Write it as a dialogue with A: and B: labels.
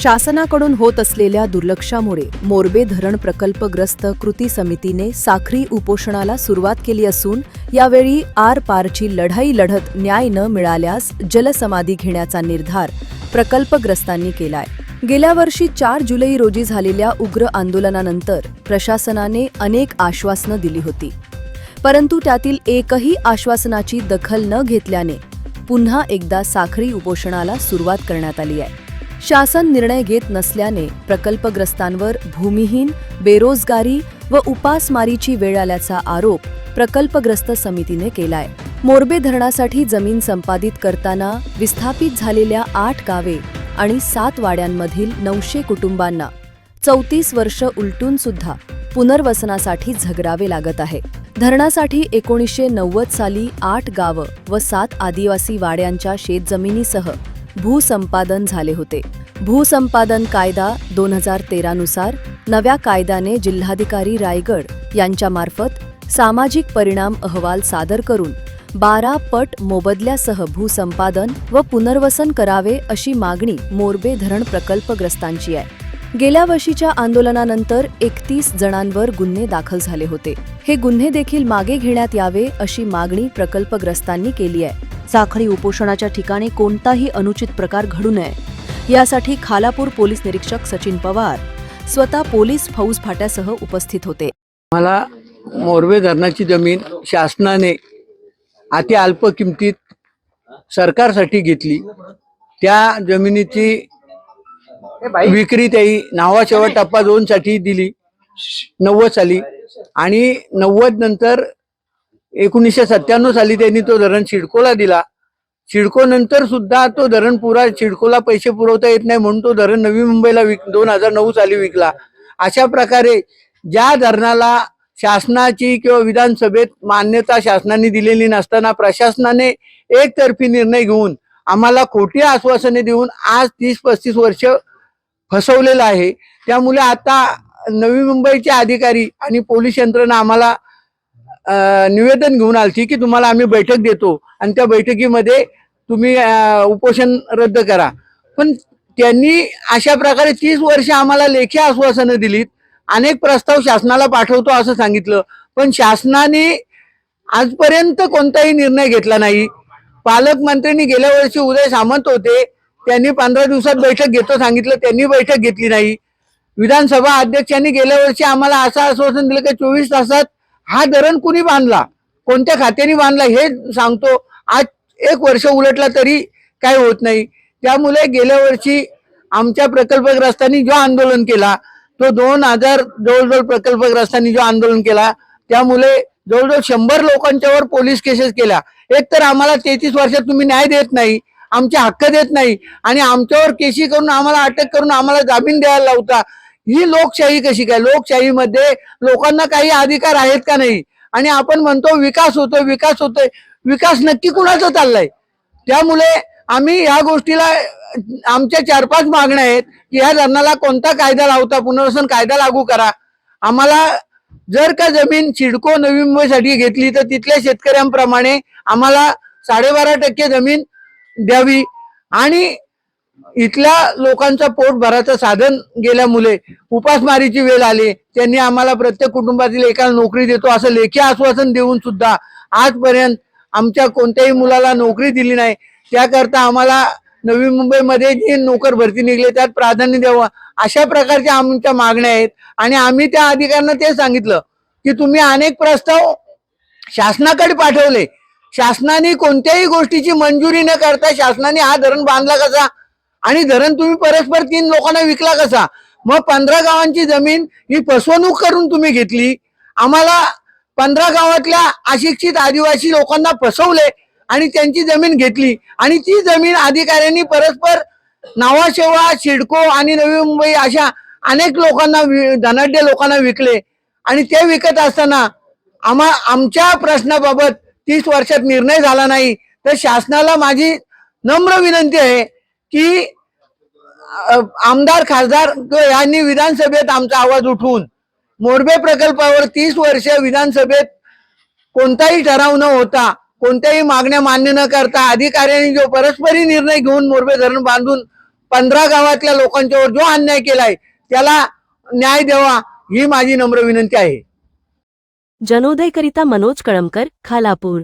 A: शासनाकडून होत असलेल्या दुर्लक्षामुळे मोरबे धरण प्रकल्पग्रस्त कृती समितीने साखरी उपोषणाला सुरुवात केली असून यावेळी आर पारची लढाई लढत न्याय न मिळाल्यास जलसमाधी घेण्याचा निर्धार प्रकल्पग्रस्तांनी केलाय. गेल्या वर्षी चार जुलै रोजी झालेल्या उग्र आंदोलनानंतर प्रशासनाने अनेक आश्वासनं दिली होती. परंतु त्यातील एकही आश्वासनाची दखल न घेतल्याने पुन्हा एकदा साखरी उपोषणाला सुरुवात करण्यात आली आहे. शासन निर्णय घेत नसल्याने प्रकल्पग्रस्तांवर भूमिहीन बेरोजगारी व उपासमारीची वेळ आल्याचा आरोप प्रकल्पग्रस्त समितीने केलाय. मोरबे धरणासाठी जमीन संपादित करताना विस्थापित झालेल्या आठ गावे आणि सात वाड्यांमधील नऊशे कुटुंबांना चौतीस वर्ष उलटून सुद्धा पुनर्वसनासाठी झगडावे लागत आहे. धरणासाठी एकोणीसशे नव्वद साली आठ गावं व सात आदिवासी वाड्यांच्या शेतजमिनीसह भूसंपादन झाले होते. भूसंपादन कायदा दोन हजार तेरानुसार नव्या कायद्याने जिल्हाधिकारी रायगड यांच्यामार्फत सामाजिक परिणाम अहवाल सादर करून बारा पट मोबदल्यासह भूसंपादन व पुनर्वसन करावे अशी मागणी मोरबे धरण प्रकल्पग्रस्तांची आहे. गेल्या वर्षीच्या आंदोलनानंतर एकतीस जणांवर गुन्हे दाखल झाले होते. हे गुन्हे देखील मागे घेण्यात यावे अशी मागणी प्रकल्पग्रस्तांनी केली आहे. साखळी उपोषणाच्या ठिकाणी कोणताही अनुचित प्रकार घडू नये. यासाठी खालापूर पोलीस निरीक्षक सचिन पवार स्वतः पोलीस फौज फाट्यासह उपस्थित होते.
B: मला मोरवे धरणाची जमीन शासनाने अति अल्प किमतीत सरकारसाठी घेतली. त्या जमिनीची विक्री त्याही नावाशेवा टप्पा दोन साठी दिली. नव्वद साली. आणि नव्वद नंतर एकोणीसशे सत्त्याण्णव साली त्यांनी तो धरण सिडकोला दिला. सिडको नंतर सुद्धा तो धरण पुरा सिडकोला पैसे पुरवता येत नाही म्हणून तो धरण नवी मुंबईला विक दोन हजार नऊ साली विकला. अशा प्रकारे ज्या धरणाला शासनाची किंवा विधानसभेत मान्यता शासनाने दिलेली नसताना प्रशासनाने एकतर्फी निर्णय घेऊन आम्हाला खोटी आश्वासने देऊन आज तीस पस्तीस वर्ष फसवलेलं आहे. त्यामुळे आता नवी मुंबईचे अधिकारी आणि पोलीस यंत्रणा आम्हाला निवेदन घेऊन आलती की तुम्हाला आम्ही बैठक देतो. आणि त्या बैठकीमध्ये तुम्ही उपोषण रद्द करा. पण त्यांनी अशा प्रकारे तीस वर्ष आम्हाला लेखी आश्वासनं दिलीत. अनेक प्रस्ताव शासनाला पाठवतो असं सांगितलं. पण शासनाने आजपर्यंत कोणताही निर्णय घेतला नाही. पालकमंत्र्यांनी गेल्या वर्षी उदय सामंत होते. त्यांनी पंधरा दिवसात बैठक घेतो सांगितलं. त्यांनी बैठक घेतली नाही. विधानसभा अध्यक्षांनी गेल्या वर्षी आम्हाला असं आश्वासन दिलं की चोवीस तासात हा धरण कुणी बांधला? कोणत्या खात्याने बांधला? हे सांगतो. आज एक वर्ष उलटला तरी काय होत नाही. त्यामुळे गेल्या वर्षी आमच्या प्रकल्पग्रस्तांनी जो आंदोलन केला तो दोन हजार जवळजवळ प्रकल्पग्रस्तांनी जो आंदोलन केला त्यामुळे जवळजवळ शंभर लोकांच्यावर पोलीस केसेस केल्या. एक तर आम्हाला तेहतीस वर्षात तुम्ही न्याय देत नाही आमचे हक्क देत नाही आणि आमच्यावर केशी करून आम्हाला अटक करून आम्हाला जामीन द्यायला लावता. ही लोकशाही कशी काय? लोकशाहीमध्ये लोकांना काही अधिकार आहेत का नाही? आणि आपण म्हणतो विकास होतोय विकास होतोय. विकास नक्की कुणाचा चाललाय? त्यामुळे आम्ही ह्या गोष्टीला आमच्या चार पाच मागण्या आहेत की ह्या धरणाला कोणता कायदा लावता? पुनर्वसन कायदा लागू करा. आम्हाला जर का जमीन सिडको नवी मुंबईसाठी घेतली तर तिथल्या शेतकऱ्यांप्रमाणे आम्हाला साडेबारा टक्के जमीन द्यावी. आणि इथल्या लोकांचा पोट भराचं साधन गेल्यामुळे उपासमारीची वेळ आली. त्यांनी आम्हाला प्रत्येक कुटुंबातील एकाला नोकरी देतो असं लेखी आश्वासन देऊन सुद्धा आजपर्यंत आमच्या कोणत्याही मुलाला नोकरी दिली नाही. त्याकरता आम्हाला नवी मुंबईमध्ये जी नोकर भरती निघले त्यात प्राधान्य द्यावं अशा प्रकारच्या आमच्या मागण्या आहेत. आणि आम्ही त्या अधिकाऱ्यांना ते सांगितलं की तुम्ही अनेक प्रस्ताव शासनाकडे पाठवले. शासनाने कोणत्याही गोष्टीची मंजुरी न करता शासनाने हा धरण बांधला कसा? आणि धरण तुम्ही परस्पर तीन लोकांना विकला कसा? मग पंधरा गावांची जमीन ही फसवणूक करून तुम्ही घेतली. आम्हाला पंधरा गावातल्या अशिक्षित आदिवासी लोकांना फसवले आणि त्यांची जमीन घेतली. आणि ती जमीन अधिकाऱ्यांनी परस्पर नावाशेवा शिडको आणि नवी मुंबई अशा अनेक लोकांना वि- धनाढ्य लोकांना विकले. आणि ते विकत असताना आम्हा आमच्या प्रश्नाबाबत तीस वर्षात निर्णय झाला नाही. तर शासनाला माझी नम्र विनंती आहे की आमदार खासदार यांनी विधानसभेत आमचा आवाज उठवून मोरबे प्रकल्पावर तीस वर्ष विधानसभेत कोणताही ठराव न होता कोणत्याही मागण्या मान्य न करता अधिकाऱ्यांनी जो परस्परी निर्णय घेऊन मोरबे धरण बांधून पंधरा गावातल्या लोकांच्यावर जो अन्याय केलाय त्याला न्याय द्यावा ही माझी नम्र विनंती आहे.
C: जनोदयकरिता मनोज कळमकर खालापूर.